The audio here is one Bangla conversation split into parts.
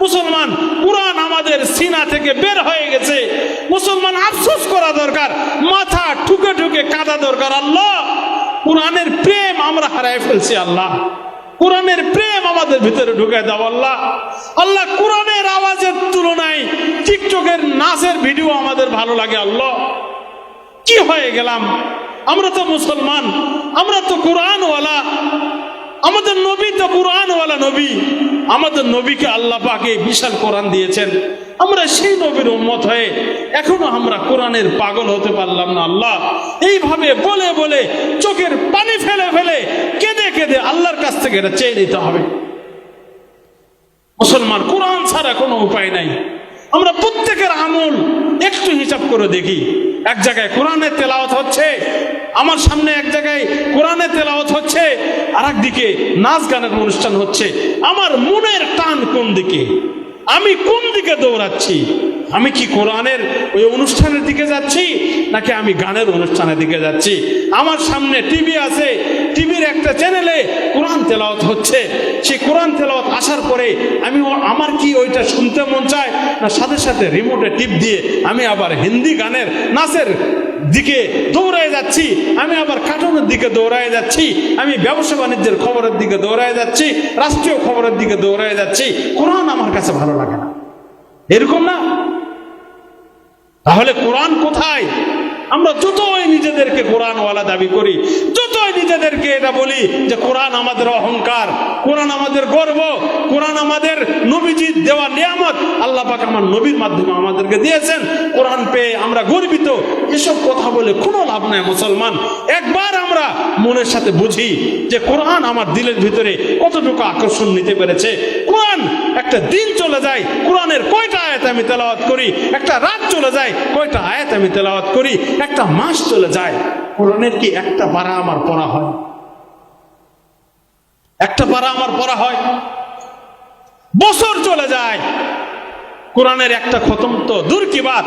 মুসলমান কোরআন আমাদের সিনা থেকে বের হয়ে গেছে। মুসলমান আফসোস করা দরকার, মাথা ঠুকে ঠুকে কাঁদা দরকার। আল্লাহ, কোরআনের প্রেম আমরা হারাই ফেলছি, আল্লাহ। কোরআনের প্রেম আমাদের ভিতরে ঢুকে দাও, আল্লাহ। আল্লাহ, কোরআনের আওয়াজের তুলনায় টিকটকের নাচের ভিডিও আমাদের ভালো লাগে, আল্লাহ। কি হয়ে গেলাম? আমরা তো মুসলমান, আমরা তো কোরআনওয়ালা। আমাদের নবী তো কোরআনওয়ালা নবী। আমাদের নবীকে আল্লাহ পাকে বিশাল কোরআন দিয়েছেন। আমরা সেই নবীর উম্মত হয়ে এখনও আমরা কোরআনের পাগল হতে পারলাম না আল্লাহ। এইভাবে বলে বলে চোখের পানি ফেলে ফেলে কেঁদে কেঁদে আল্লাহর কাছ থেকে এটা চেয়ে নিতে হবে। মুসলমান কোরআন ছাড়া কোনো উপায় নাই। আমরা প্রত্যেকের আমল একটু হিসাব করে দেখি। এক জায়গায় কোরআনে তেলাওয়াত হচ্ছে, আমার সামনে এক জায়গায় কোরআনে তেলাওয়াত হচ্ছে আর একদিকে নাচ গানের অনুষ্ঠান হচ্ছে। আমার মনের টান কোন দিকে? আমি কোন দিকে দৌড়াচ্ছি? আমি কি কোরআনের ওই অনুষ্ঠানের দিকে যাচ্ছি, নাকি আমি গানের অনুষ্ঠানের দিকে যাচ্ছি? আমার সামনে টিভি আছে, টিভির একটা চ্যানেলে কোরআন তেলাওয়াত হচ্ছে। সেই কোরআন তেলাওয়াত আসার পরে আমি আমার কি ওইটা শুনতে মন চায়? না, সাথে সাথে রিমোটে টিপ দিয়ে আমি আবার হিন্দি গানের নাচের দিকে দৌড়ায় যাচ্ছি। আমি আবার কার্টুনের দিকে দৌড়ায় যাচ্ছি। আমি ব্যবসা বাণিজ্যের খবরের দিকে দৌড়ায় যাচ্ছি। রাষ্ট্রীয় খবরের দিকে দৌড়ায় যাচ্ছি। কোরআন আমার কাছে ভালো লাগে না। এরকম না? তাহলে কোরআন কোথায়? আমরা যতই নিজেদেরকে কোরআনওয়ালা দাবি করি, যতই নিজেদেরকে এটা বলি যে কোরআন আমাদের অহংকার, কোরআন আমাদের গর্ব, কোরআন আমাদের নবীজির দেওয়া নিয়ামত, আল্লাহ পাক আমার নবীর মাধ্যমে আমাদেরকে দিয়েছেন। কোরআন পেয়ে আমরা গর্বিত। এসব কথা বলে কোনো লাভ নাই মুসলমান। একবার আমরা মনের সাথে বুঝি যে কোরআন আমার দিলের ভিতরে কতটুকু আকর্ষণ নিতে পেরেছে। একটা দিন চলে যায়, কোরআনের কয়টা আয়াত আমি তেলাওয়াত করি, একটা রাত চলে যায়, কয়টা আয়াত আমি তেলাওয়াত করি, একটা মাস চলে যায়। কোরআনের কি একটা পারা আমার পড়া হয়? একটা পারা আমার পড়া হয়। বছর চলে যায়। কোরআনের একটা খতম তো দূর কি বাদ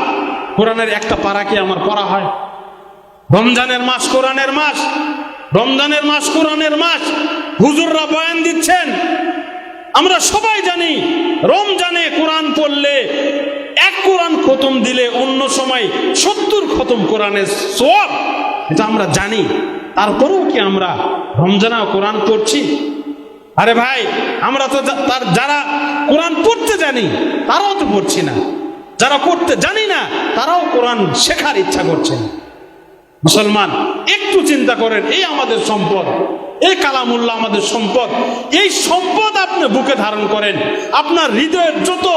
কোরআনের একটা পারা কি আমার পড়া হয়? রমজানের মাস কোরআনের মাস, রমজানের মাস কোরআনের মাস। হুজুররা বয়ান দিচ্ছেন আমরা সবাই জানি, রমজানে কোরআন পড়লে এক কোরআন খতম দিলে অন্য সময় সত্তর খতম কোরআনের সব এটা আমরা জানি। তারপরেও কি আমরা রমজানেও কোরআন পড়ছি? আরে ভাই, আমরা তো তার যারা কোরআন পড়তে জানি, তারাও তো পড়ছি না। যারা পড়তে জানি না, তারাও কোরআন শেখার ইচ্ছা করছে মুসলমান, একটু চিন্তা করেন, এই আমাদের সম্পদ। এই কালামুল্লাহ আমাদের সম্পদ। এই সম্পদ আপনি বুকে ধারণ করেন। আপনার হৃদয়ের যত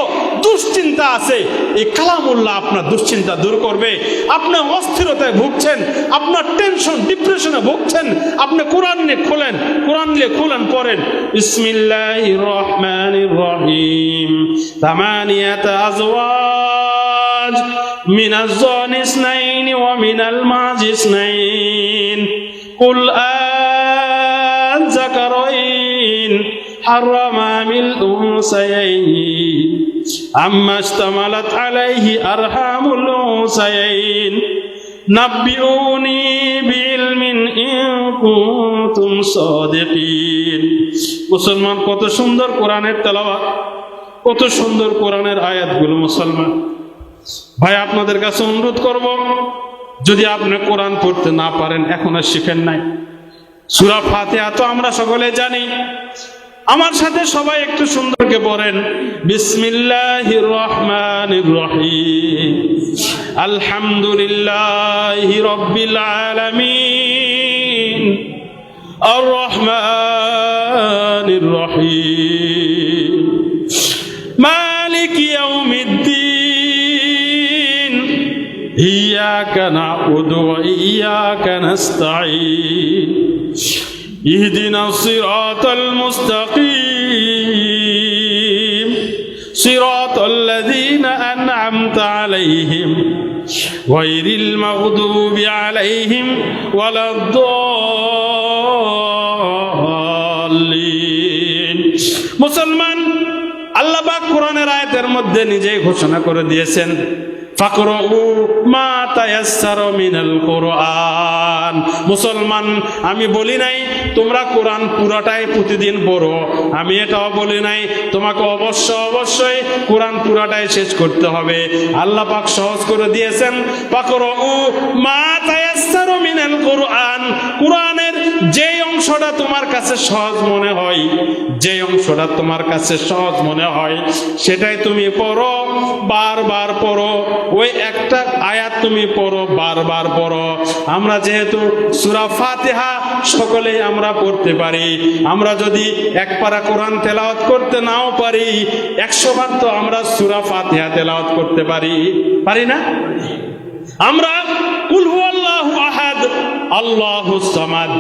দুশ্চিন্তা আছে, এই কালামুল্লাহ আপনার দুশ্চিন্তা দূর করবে। আপনার অস্থিরতায় ভুগছেন, আপনার টেনশন ডিপ্রেশনে ভুগছেন, আপনি কোরআন নিয়ে খোলেন, কোরআন নিয়ে খোলেন, পড়েন। ইসমিল্লাহ রহমান রহিম তামানিয়াত আজওয়াজ মিনাজ জন ইসনাইন ওয়া মিনাল মাজ ইসনাইন কুল আ حرم من الأنثيين أما اشتملت عليه أرحام الأنثيين نبئوني بعلم إن كنتم صادقين মুসলমান কত সুন্দর কোরআনের তেলাওয়াত কত সুন্দর কোরআনের আয়াতগুলো মুসলমান ভাই আপনাদের কাছে অনুরোধ করব যদি আপনি কোরআন পড়তে না পারেন এখন আর শিখেন নাই সুরা ফাতিহা তো আমরা সকলে জানি আমার সাথে সবাই একটু সুন্দরকে পড়েন বিসমিল্লাহ রহমান রহিম। আলহামদুলিল্লাহ রব্বিল আলামিন। আর রহমান রহিম। মালিক ইয়াউমিদ্দিন। ইয়াকা নাউদু ওয়া ইয়াকা নাস্তাঈন। اهدنا الصراط المستقيم صراط الذين أنعمت عليهم غير المغضوب عليهم ولا الضالين মুসলমান আল্লাহ পাক কোরআনের আয়াতের মধ্যে নিজেই ঘোষণা করে দিয়েছেন মুসলমান, আমি বলি নাই, তোমরা কোরআন পুরাটাই প্রতিদিন পড়ো। আমি এটাও বলি নাই, তোমাকে অবশ্য অবশ্যই কোরআন পুরাটাই শেষ করতে হবে। আল্লাহ পাক সহজ করে দিয়েছেন পাকর ও মা তায়াসসারা অংশটা তোমার কাছে সহজ মনে হয়, যে অংশটা তোমার কাছে সহজ মনে হয়, সেটাই তুমি পড়ো, বারবার পড়ো, ওই একটা আয়াত তুমি পড়ো, বারবার পড়ো। আমরা যেহেতু সুরা ফাতিহা সকলেই আমরা পড়তে পারি, আমরা যদি এক পারা কোরআন তেলাওয়াত করতে নাও পারি, একশো বার তো আমরা সুরা ফাতিহা তেলাওয়াত করতে পারি পারি না? আমরা কুল হুয়াল্লাহু আহাদ আল্লাহু সামাদ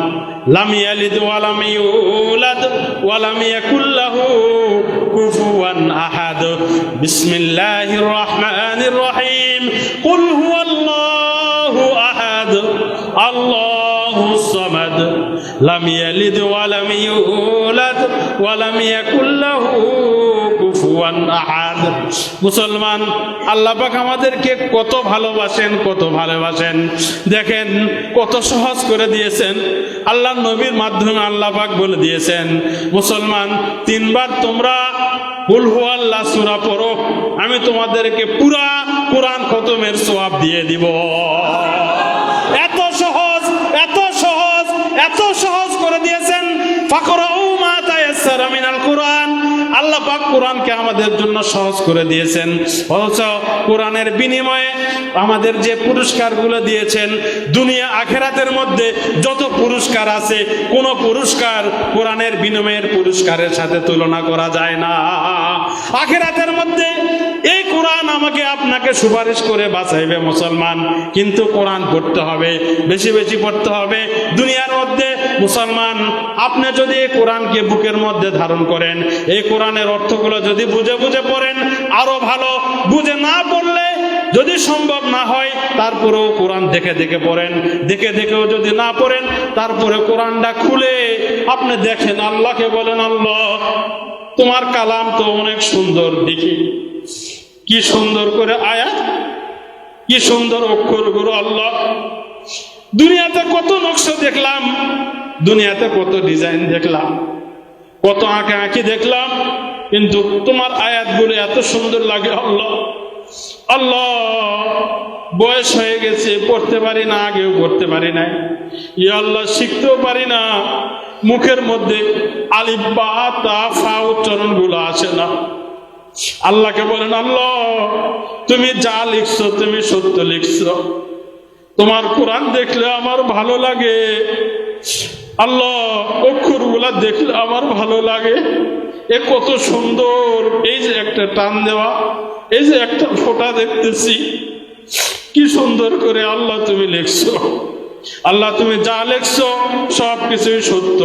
লাম ইয়ালিদ ওয়া লাম ইউলাদ ওয়া লাম ইয়াকুল লাহু কুফুয়ান আহাদ বিসমিল্লাহির রহমানির রহিম কুল হুয়াল্লাহু আহাদ আল্লাহু সামাদ লাম ইয়ালিদ ওয়া লাম ইউলাদ ওয়া লাম ইয়াকুল লাহু আহাদ। মুসলমান, আল্লাহ পাক আমাদেরকে কত ভালোবাসেন কত ভালোবাসেন। দেখেন, কত সহজ করে দিয়েছেন। আল্লাহ নবীর মাধ্যমে আল্লাহ পাক বলে দিয়েছেন, মুসলমান, তিনবার তোমরা আল্লাহ সুরা পড়ো, আমি তোমাদেরকে পুরা কোরআন খতমের সোয়াব দিয়ে দিব। এত সহজ এত সহজ এত সহজ করে দিয়েছেন। ফাকরাউ কোরআনকে আমাদের জন্য সহজ করে দিয়েছেন। অথচ কোরআনের বিনিময়ে আমাদের যে পুরস্কারগুলো দিয়েছেন, দুনিয়া আখেরাতের মধ্যে যত পুরস্কার আছে, কোনো পুরস্কার কোরআনের বিনিময়ের পুরস্কারের সাথে তুলনা করা যায় না। আখেরাতের মধ্যে আমাকে আপনাকে সুপারিশ করে বাঁচাইবে মুসলমান। কিন্তু কোরআন পড়তে হবে, বেশি বেশি পড়তে হবে। দুনিয়ার মধ্যে মুসলমান, আপনি যদি এই কোরআনকে বুকের মধ্যে ধারণ করেন, এই কোরআনের অর্থগুলো যদি বুঝে বুঝে পড়েন, আরও ভালো। বুঝে না পড়লে যদি সম্ভব না হয়, তারপরেও কোরআন দেখে দেখে পড়েন। দেখে দেখেও যদি না পড়েন, তারপরে কোরআনটা খুলে আপনি দেখেন, আল্লাহকে বলেন, আল্লাহ, তোমার কালাম তো অনেক সুন্দর, দেখি। কি সুন্দর করে আয়াত, কি সুন্দর অক্ষর গুরু আল্লাহ। দুনিয়াতে কত নকশা দেখলাম, দুনিয়াতে কত ডিজাইন দেখলাম, কত আঁকে আঁকি দেখলাম, কিন্তু তোমার আয়াতগুলো এত সুন্দর লাগে আল্লাহ। আল্লাহ, বয়স হয়ে গেছে, পড়তে পারি না, আগেও পড়তে পারি না ই আল্লাহ, শিখতেও পারি না, মুখের মধ্যে আলিফ, বা, তা, ফা উচ্চারণগুলো আসে না। আল্লাহকে বলেন, আল্লাহ, তুমি যা লিখছো, তুমি সত্য লিখছো। তোমার কোরআন দেখলে আমার ভালো লাগে। আল্লাহ অক্ষরগুলা দেখলে আমার ভালো লাগে। এ কত সুন্দর, এই যে একটা টান দেওয়া, এই যে একটা ফোঁটা দেখতেছি। কি সুন্দর করে আল্লাহ তুমি লিখছো। আল্লাহ, তুমি যা লেখছো সব কিছুই সত্য।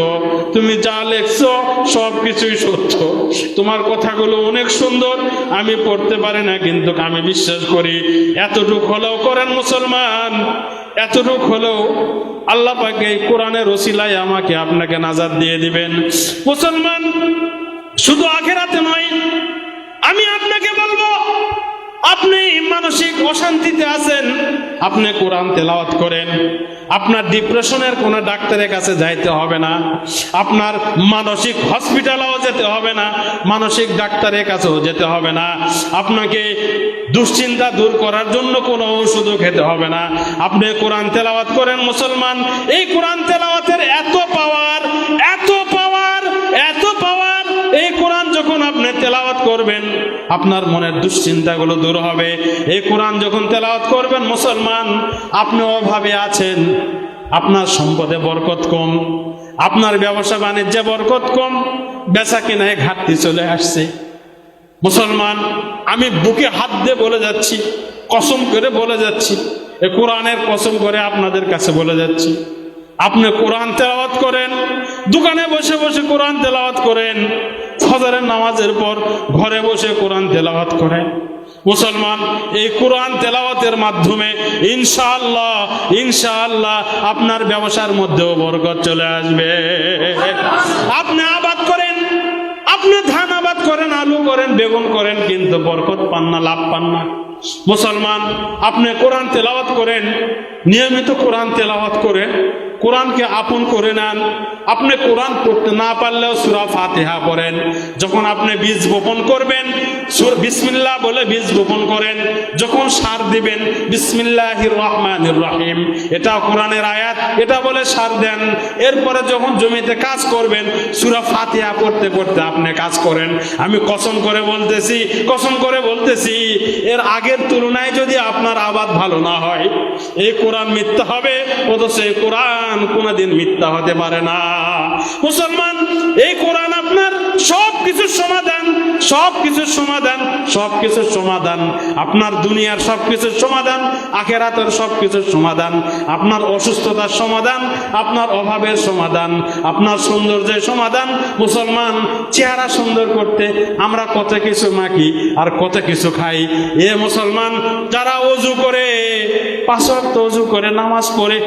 তুমি যা লেখছো সব কিছুই সত্য। তোমার কথাগুলো অনেক সুন্দর, আমি পড়তে পারি না, কিন্তু আমি বিশ্বাস করি, এতটুক হলেও করেন মুসলমান, এতটুক হলেও আল্লাহ পাকে এই কোরআনের রসিলায় আমাকে আপনাকে নাজার দিয়ে দিবেন। মুসলমান, শুধু আখেরাতে নয়, আমি আপনাকে বলব মানসিক অশান্তিতে আছেন, আপনি কোরআন তেলাওয়াত করেন। আপনার ডিপ্রেশনের কোনো ডাক্তারের কাছে যাইতে হবে না। আপনার মানসিক হসপিটালেও যেতে হবে না, মানসিক ডাক্তারের কাছেও যেতে হবে না। আপনাকে দুশ্চিন্তা দূর করার জন্য কোনো ওষুধও খেতে হবে না। আপনি কোরআন তেলাওয়াত করেন, মুসলমান, এই কোরআন তেলাওয়াতের এত পাওয়ার এত পাওয়ার এত পাওয়ার, এই কোরআন যখন আপনি তেলাওয়াত করবেন আপনার মনের দুশ্চিন্তাগুলো দূর হবে। এই কোরআন যখন তেলাওয়াত করবেন, মুসলমান আপনি অভাবে আছেন, আপনার সম্পদে বরকত কম, আপনার ব্যবসা বাণিজ্যে বরকত কম, বেচা কিনায় ঘাটতি চলে আসছে। মুসলমান, আমি বুকে হাত দিয়ে বলে যাচ্ছি, কসম করে বলে যাচ্ছি, এ কোরআনের কসম করে আপনাদের কাছে বলে যাচ্ছি। আপনি কোরআন তেলাওয়াত করেন, দোকানে বসে বসে কোরআন তেলাওয়াত করেন ফজরের নামাজের পর ঘরে বসে কোরআন তেলাওয়াত করেন। মুসলমান, এই কোরআন তেলাওয়াতের মাধ্যমে ইনশাআল্লাহ ইনশাআল্লাহ আপনার ব্যবসার মধ্যেও বরকত চলে আসবে। আপনি আবাদ করেন, আপনি ধান আবাদ করেন, আলু করেন, বেগুন করেন, কিন্তু বরকত পান না, লাভ পান না। মুসলমান, আপনি কোরআন তেলাওয়াত করেন, নিয়মিত কোরআন তেলাওয়াত করেন কোরআনকে আপন করে নেন। আপনি কোরআন পড়তে না পারলেও সুরা ফাতিহা পড়েন। যখন আপনি বীজ বপন করবেন, সুর বিসমিল্লাহ বলে বীজ বপন করেন। যখন সার দিবেন, বিসমিল্লাহির রহমানির রহিম। এটা কোরআনের আয়াত, এটা বলে সার দেন। এরপরে যখন জমিতে কাজ করবেন, সুরা ফাতিহা পড়তে পড়তে আপনি কাজ করেন। আমি কসম করে বলতেছি, কসম করে বলতেছি, এর আগের তুলনায় যদি আপনার আবাদ ভালো না হয়, এই কোরআন মিথ্যা হবে, অথচ এই কোরআন কোনোদিন মিথ্যা হতে পারে না। মুসলমান, এই কোরআন আপনার সব কিছুর সমাধান সব কিছুর সমাধান সব কিছুর সমাধান। আপনার দুনিয়ার সব কিছুর সমাধান, আখেরাতের সব কিছুর সমাধান। আপনার অসুস্থতার সমাধান, আপনার অভাবের সমাধান। আপনার সৌন্দর্যের সমাধান। মুসলমান, চেহারা সুন্দর করতে আমরা কত কিছু মাখি আর কত কিছু খাই। এ মুসলমান, যারা অজু করে পাঁচ ওয়াক্ত অজু করে, নামাজ পড়ে,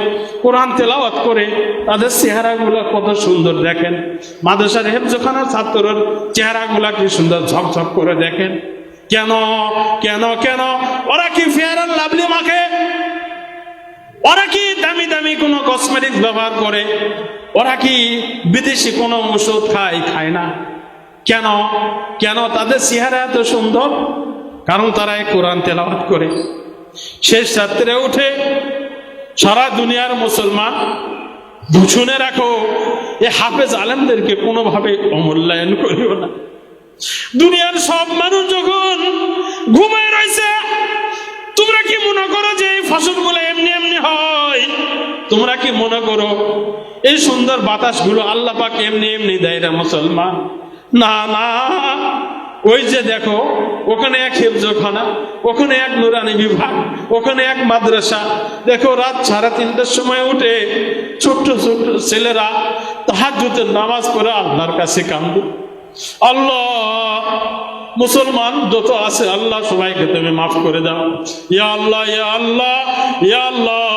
কোরআন তেলাওয়াত করে, তাদের চেহারাগুলো কত সুন্দর দেখেন। মাদ্রাসার হেফজখানার ছাত্রর চেহারাগুলা কি সুন্দর ঝকঝক করে দেখেন। কেন কেন কেন? ওরা কি ফেয়ার লাভলি মাখে? ওরা কি দামি দামি কোনো কসমেটিক্স ব্যবহার করে? ওরা কি বিদেশি কোনো ওষুধ খায় খায় না? কেন কেন তাদের চেহারা এত সুন্দর? কারণ তারা কোরআন তেলাওয়াত করে। শেষ রাত্রে উঠে সারা দুনিয়ার মুসলমান বুঝুনে রাখো, এ হাফেজ আলেমদেরকে কোনোভাবে অমূল্যায়ন করিও না। দুনিয়ার সব মানুষ যখন ঘুমায় রয়েছে, তোমরা কি মনে করো যে এই ফসলগুলো এমনি এমনি হয়? তোমরা কি মনে করো এই সুন্দর বাতাসগুলো আল্লাহ পাক এমনি এমনি দেয় রে মুসলমান? না না। ওই যে দেখো, ওখানে এক হেফজখানা, ওখানে এক নুরানি বিভাগ, ওখানে এক মাদ্রাসা। দেখো, রাত সাড়ে তিনটার সময় উঠে ছোট্ট ছোট্ট ছেলেরা তাহার নামাজ পড়ে আল্লাহর কাছে কান্দু। আল্লাহ মুসলমান যত আছে, আল্লাহ সবাইকে তুমি মাফ করে দাও। ইয়া আল্লাহ ইয়া আল্লাহ ইয়া আল্লাহ।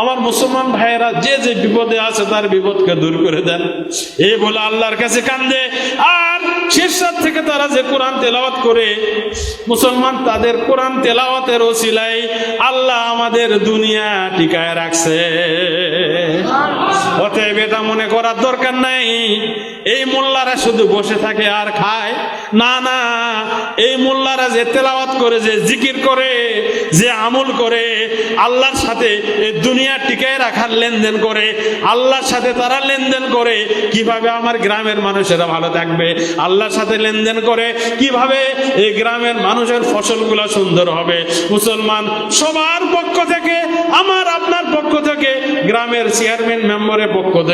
আমার মুসলমান ভাইয়েরা, যে যে বিপদে আছে, তার বিপদকে দূর করে দেন। এই বলে আল্লাহর কাছে কান্দে। আর রাত থেকে তারা যে কোরআন তেলাওয়াত করে, মুসলমান তাদের কোরআন তেলাওয়াতের ওসিলাই আল্লাহ আমাদের দুনিয়া টিকায় রাখছে। অতএব এটা মনে করার দরকার নাই। এই মোল্লারা শুধু বসে থাকে আর খায়। না না, এই মোল্লারা যে তেলাওয়াত করে, যে জিকির করে, যে আমল করে, আল্লাহর সাথে এই দুনিয়া টিকায় রাখার লেনদেন করে, আল্লাহর সাথে তারা লেনদেন করে, কীভাবে আমার গ্রামের মানুষেরা ভালো থাকবে? আল্লাহর সাথে লেনদেন করে, কীভাবে এই গ্রামের মানুষের ফসলগুলো সুন্দর হবে? মুসলমান সবার পক্ষ থেকে, আমার আপনার পক্ষ থেকে, গ্রামের চেয়ারম্যান মেম্বারের পক্ষ থেকে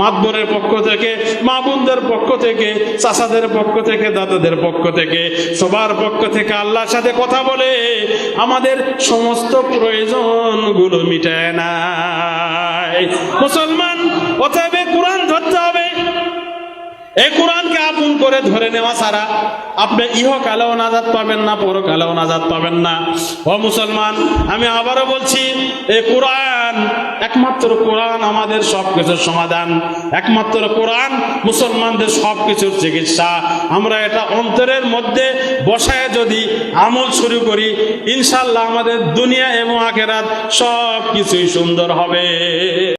মাতবরের পক্ষ থেকে মা বোনদের পক্ষ থেকে চাষাদের পক্ষ থেকে, দাদাদের পক্ষ থেকে, সবার পক্ষ থেকে আল্লাহর সাথে কথা বলে, আমাদের সমস্ত প্রয়োজন প্রয়োজনগুলো মিটায় না মুসলমান, অতএব কোরআন ধরতে হবে। এই কোরআনকে আপন করে ধরে নেওয়া ছাড়া আপনি ইহকালেও নাজাত পাবেন না, পরকালেও নাজাত পাবেন না। ও মুসলমান, আমি আবারও বলছি এই কোরআন একমাত্র কোরআন আমাদের সব কিছুর সমাধান, একমাত্র কোরআন মুসলমানদের সব কিছুর চিকিৎসা। আমরা এটা অন্তরের মধ্যে বসায় যদি আমল শুরু করি, ইনশাল্লাহ আমাদের দুনিয়া এবং আখেরাত সব কিছুই সুন্দর হবে।